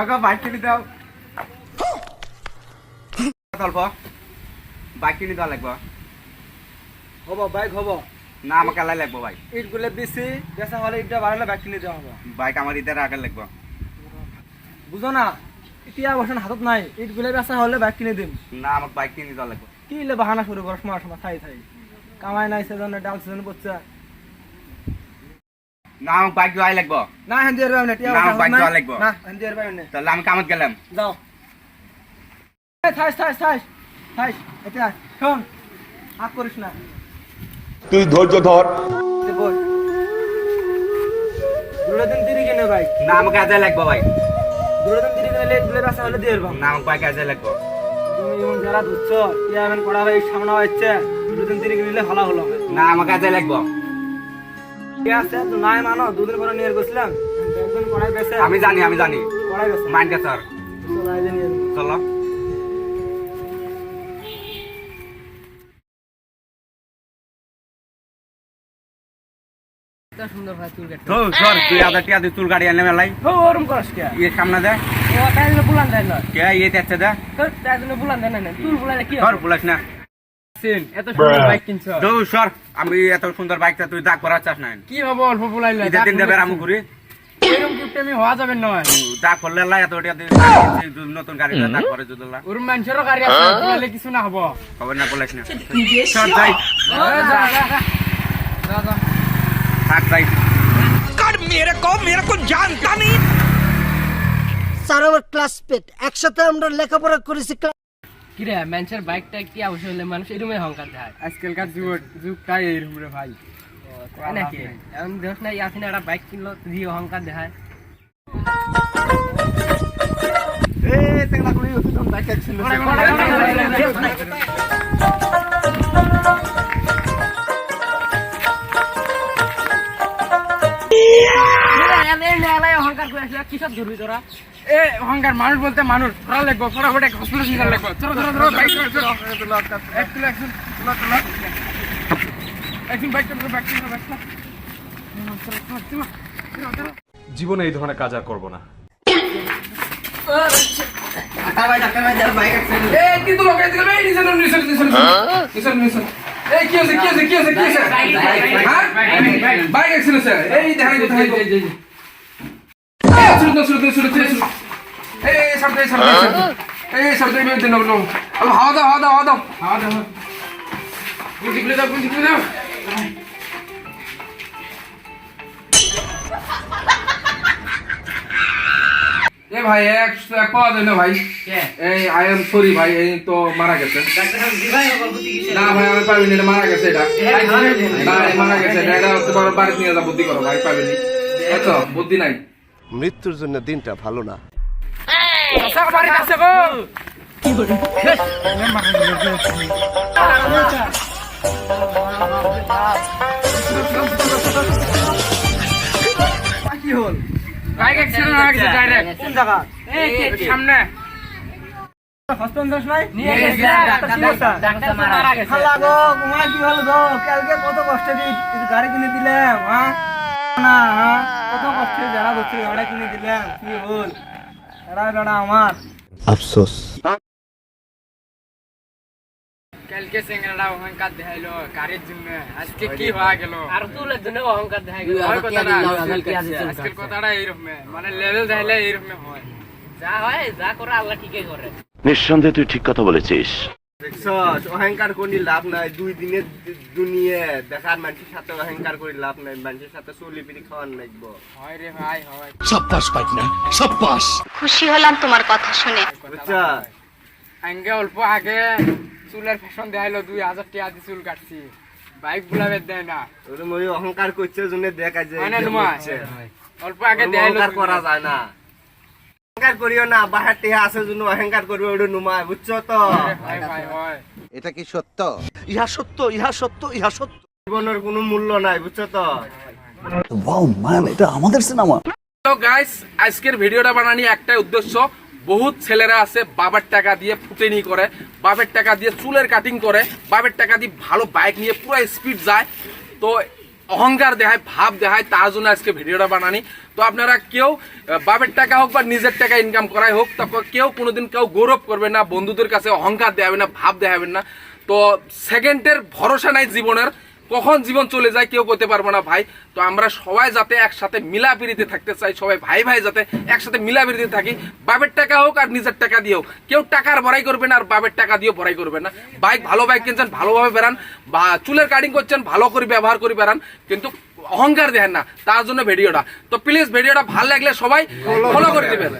আমাকে বাইক কিনে দাও। অল্প বাইক কিনে দেওয়া লাগবো। হব বাইক হব। না আমাকে আলাই লাগবো ভাই ইটগুলো বেশি বেচা হলে ইটটা বাড়লে বাইক কিনে দেওয়া হবে। বাইক আমার ইটার আগে লাগবো। বুঝো না এতিয়া বসন হাতত নাই ইটগুলো বেচা হলে বাইক কিনে দিম। না আমাকে বাইক কিনে দেওয়া লাগবো। কি বাহানা শুরু করো সময় সময় থাই থাই। কামাই নাই সেজন্য ডাল সেজন্য বচ্চা। না আমাকে বাইক দেওয়াই লাগবো। না হেন্দি বাইনে টিয়া না, বসা বাইক। দেওয়া লাগবো। না হেন্দি এর বাইনে তাহলে আমি কামত গেলাম। যাও। থাইস থাইস থাইস থাইস এটা শোন হাত করিস না। তুই ধৈর্য ধর যে বই দুটো দিন তিরি কিনে ভাই? না আমাকে আজাই লাগবো ভাই। দুটো দিন তিরি কিনে লেটগুলো বেচা হলে দিয়ে দেবো না আমাকে বাইক আজাই লাগবো। তুমি এমন যারা ধুচ্ছ টিয়া এমন করা ভাই সামনে হচ্ছে দুটো দিন তিরি কিনলে ভালো হলো না আমাকে আজাই লাগবো। আছে? তো নাই মানো দুদিন পরে নিয়ে গেছিলাম। একজন পড়াই বেছে আমি জানি আমি জানি। পড়াই বেছে মাইন্ড স্যার চলো আইজে নিয়ে যাব। চলো। সুন্দর ভাই চুল কাটতে তো সর তুই আদার টিয়া তুই চুল গাড়ি এনে মেলাই। ও ওরম করস কে ইয়ে সামনে দে। ও তাই জন্য বুলান দেয় না? কে ইয়ে তেচ্ছে দে। তোর তাই জন্য বুলান দেয় না চুল বুলালে কি সর বলিস না। এত সুন্দর বাইক কিনছ। সর। আমি এত সুন্দর বাইকটা তুই দাগ করার চাস না কি হবে অল্প বুলাইলে ঈদের দিন দেবে আমি ঘুরি। এরকম গিফট আমি হওয়া যাবে নয় দাগ করলে লাই এত টিয়া নতুন গাড়ি দাগ করে যদি লা ওর মানুষেরও গাড়ি আছে বুলাইলে কিছু না হব। খবর না সর যাই। যা, যা। থাক স্যার আমার ক্লাসমেট একসাথে আমরা লেখাপড়া করেছি কি রে মানুষের বাইকটা কি অবশ্যই হলে মানুষ এরমে অহংকার দেয় আজকালকার যুগ যুগটাই এইরকম রে ভাই। নাকি? এমন দেখ না ইয়াসিন একটা বাইক কিনলো তুই অহংকার দেখায় এই তেংলা কই ওই তো বাইক ছিল অহংকার করে আসলে কিসব ধরবি তোরা? এ অহংকার মানুষ বলতে মানুষ। পড়া লাগবো ফটাফট এক হসপিটাল নিয়ে লাগবো। চলো চলো চলো বাইক চলো চলো। এক তুলো চলো চলো। একদিন বাইক চলো বাইক চলো বাইক চলো। জীবনে এই ধরনের কাজ আর করব না। এই এই কি কি হইছে কি হ্যাঁ? বাইক অ্যাক্সিডেন্ট স্যার এই দেখাই তো দেখাই তো এই শুরু শুরু শুরু শুরু শুরু এই সামনে সামনে এই সামনে মেয়ে দিন নাও আলো হাওয়া দাও হাওয়া দাও হাওয়া দাও হাওয়া দাও গুজি গুলি দাও গুজি গুলি দাও এ ভাই এক এক পাওয়া যায় না ভাই এই আই এম সরি ভাই এই তো মারা গেছে না ভাই আমি পাবিনি এটা মারা গেছে এটা না এই মারা গেছে এটা এটা হচ্ছে বড় বাড়ি নিয়ে যা বুদ্ধি করো ভাই পাবিনি এতো বুদ্ধি নাই মৃত্যুর জন্য দিনটা ভালো না আচ্ছা হয়ে সামনে কালকে কত কষ্ট দিয়ে গাড়ি কিনে দিলাম হ্যাঁ না কত কষ্ট যারা বলছে গাড়ি কিনে দিলাম কি হল এরা বেড়া আমার। আফসোস। কালকে সিংড়া অহংকার দেখাইলো গাড়ির জন্য। আজকে কি হয়ে গেল? আর তুলের জন্য অহংকার দেখা গেল। আজকের কথাটা এইরকম মানে লেভেল দেখাইলে এইরকম হয়। যা হয় যা করে আল্লাহ ঠিকই করে। নিঃসন্দেহে তুই ঠিক কথা বলেছিস। দেখছস অহংকার করি লাভ নাই দুই দিনের দুনিয়ে দেখার মানুষের সাথে অহংকার করি লাভ নাই মানুষের সাথে চলি পিড়ি খাওয়ার লাগবো। হয় রে ভাই হয়। খুশি হলাম তোমার কথা শুনে। বুঝছস আঙ্গে অল্প আগে চুলের ফ্যাশন দেখাইলো দুই হাজার টাকা দিয়ে চুল কাটছি। বাইক বুলাবে দেয় না। ওরে মই অহংকার করছে জন্য দেখা যায়। অল্প আগে দেখাইলো অহংকার করা যায় না। অহংকার করিও না বাহার টেহা আছে জন্য অহংকার করবে ওটা নুমায় বুঝছ তো? এটা কি সত্য? ইহা সত্য ইহা সত্য ইহা সত্য। জীবনের কোনো মূল্য নাই বুঝছ তো? তো গাইস আজকের ভিডিওটা বানানি একটাই উদ্দেশ্য। বহুত ছেলেরা আছে বাবার টাকা দিয়ে ফুটেনি করে বাপের টাকা দিয়ে চুলের কাটিং করে বাপের টাকা দিয়ে ভালো বাইক নিয়ে পুরো স্পিড যায়। তো অহংকার দেখায়, ভাব দেখায় তার জন্য আজকে ভিডিওটা বানানি। তো আপনারা কেউ বাপের টাকা হোক বা নিজের টাকা ইনকাম করাই হোক তারপর কেউ কোনোদিন কেউ গৌরব করবে না, বন্ধুদের কাছে অহংকার দেখাবে না, ভাব দেখাবেন না। তো সেকেন্ডের ভরসা নাই জীবনের। কখন জীবন চলে যায় কেউ করতে পারব না ভাই। তো আমরা সবাই যাতে একসাথে মিলাপিরিতে থাকতে চাই সবাই ভাই ভাই যাতে একসাথে মিলাপিরিতে থাকি বাপের টাকা হোক আর নিজের টাকা দিয়েও কেউ টাকার বড়াই করবে না আর বাপের টাকা দিয়েও বড়াই করবে না। বাইক ভালো বাইক কিনছেন ভালোভাবে বেরান বা চুলের কাটিং করছেন ভালো করে ব্যবহার করে বেরান কিন্তু অহংকার দেখেন না তার জন্য ভিডিওটা। তো প্লিজ ভিডিওটা ভালো লাগলে সবাই ফলো করে দিবেন।